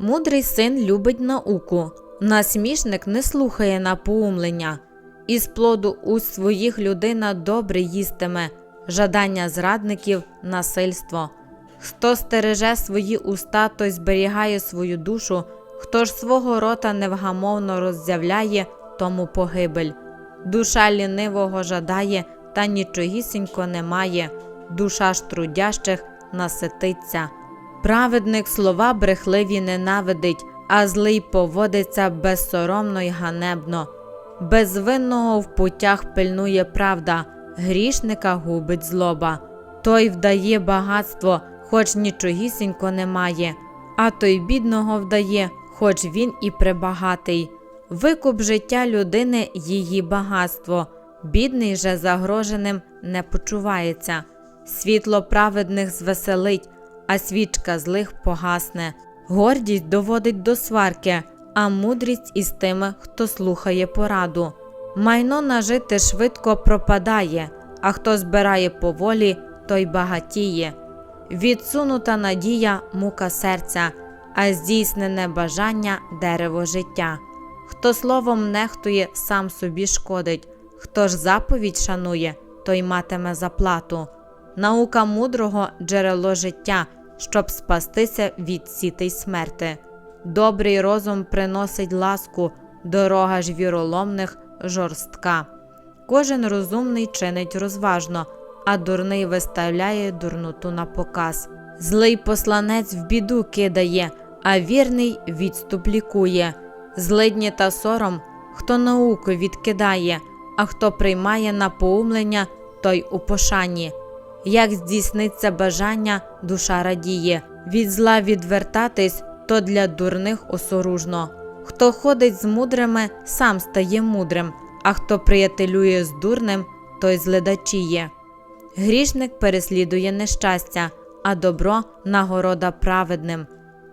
Мудрий син любить науку, насмішник не слухає напоумлення. Із плоду уст своїх людина добре їстиме, жадання зрадників насильство. Хто стереже свої уста, той зберігає свою душу, хто ж свого рота невгамовно роззявляє, тому погибель. Душа лінивого жадає, та нічогісінько немає, душа ж трудящих насититься. Праведник слова брехливі ненавидить, а злий поводиться безсоромно й ганебно. Безвинного в путях пильнує правда, грішника губить злоба. Той вдає багатство, хоч нічогісінько немає, а той бідного вдає, хоч він і пребагатий. Викуп життя людини її багатство, бідний же загроженим не почувається. Світло праведних звеселить, а свічка злих погасне. Гордість доводить до сварки, а мудрість із тими, хто слухає пораду. Майно нажите швидко пропадає, а хто збирає поволі, той багатіє. Відсунута надія мука серця, а здійснене бажання дерево життя. Хто словом нехтує, сам собі шкодить, хто ж заповідь шанує, той матиме заплату. Наука мудрого джерело життя, щоб спастися від сіти й смерти. Добрий розум приносить ласку, дорога ж віроломних жорстка. Кожен розумний чинить розважно, а дурний виставляє дурноту на показ. Злий посланець в біду кидає, а вірний відступ лікує. Злидні та сором, хто науку відкидає, а хто приймає напоумлення, той у пошані. Як здійсниться бажання, душа радіє. Від зла відвертатись, то для дурних осоружно. Хто ходить з мудрими, сам стає мудрим, а хто приятелює з дурним, той зледачіє. Грішник переслідує нещастя, а добро нагорода праведним.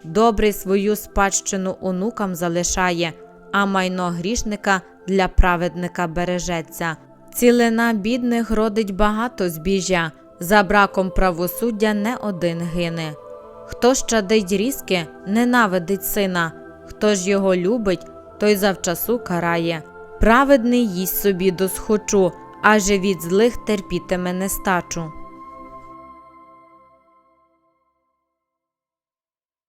Добрий свою спадщину онукам залишає, а майно грішника для праведника бережеться. Цілина бідних родить багато збіжжя, за браком правосуддя не один гине. Хто щадить різки, ненавидить сина, хто ж його любить, той завчасу карає. Праведний їсть собі досхочу, аже від злих терпітиме нестачу.